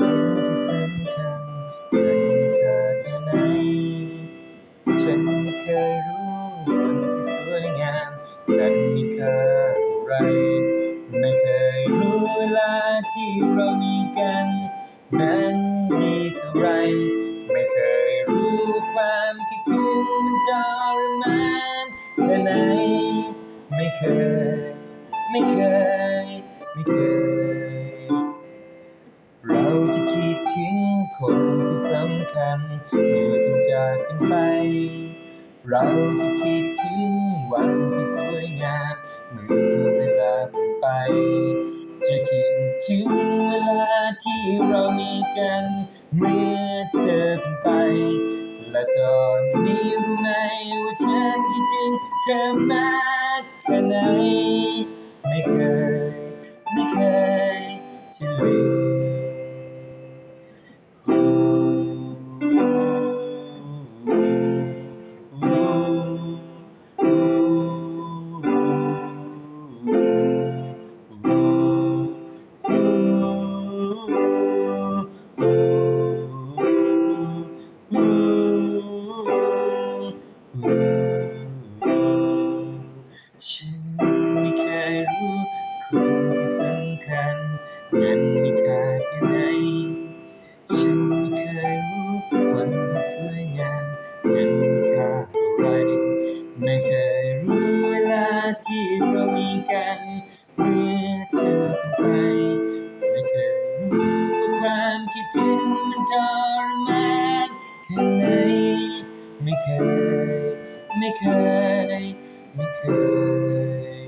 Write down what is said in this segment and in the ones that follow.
คนที่สำคัญนั้นค่าแค่ไหน ฉันไม่เคยรู้คนที่สวยงามนั้นมีค่าเท่าไร ไม่เคยรู้เวลาที่เรามีกัน นั้นดีเท่าไร ไม่เคยรู้ความคิดถึงมันจรมานแค่ไหน ไม่เคย ไม่เคย ไม่เคย คนที่สำคัญเมื่อต้องจากกันไป เราจะคิดถึงวันที่สวยงามเมื่อเวลาผ่านไป จะคิดถึงเวลาที่เรามีกัน เมื่อเธอเพิ่งไป และตอนนี้รู้ไหมว่าฉันคิดถึงเธอมากแค่ไหน ไม่เคย ไม่เคยจะลืม มีค่าเท่าไรไม่เคยรู้เวลาที่เรามีกันเมื่อเธอเป็นไปไม่เคยรู้ว่าความคิดถึงมันทรมานแค่ไหนไม่เคย ไม่เคย ไม่เคย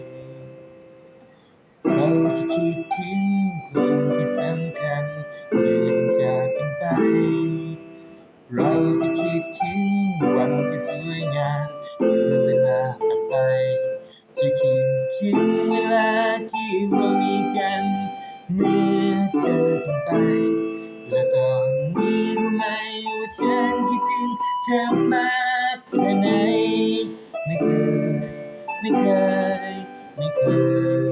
เราจะคิดถึงคนที่สำคัญเมื่อจากกันไป เราจะคิดถึงวันที่สวยงามเมื่อเวลาผ่านไป จะคิดถึงเวลาที่เรามีกัน เมื่อเธอต้องไป และตอนนี้รู้ไหมว่าฉันคิดถึงเธอมากแค่ไหน ไม่เคย ไม่เคย ไม่เคย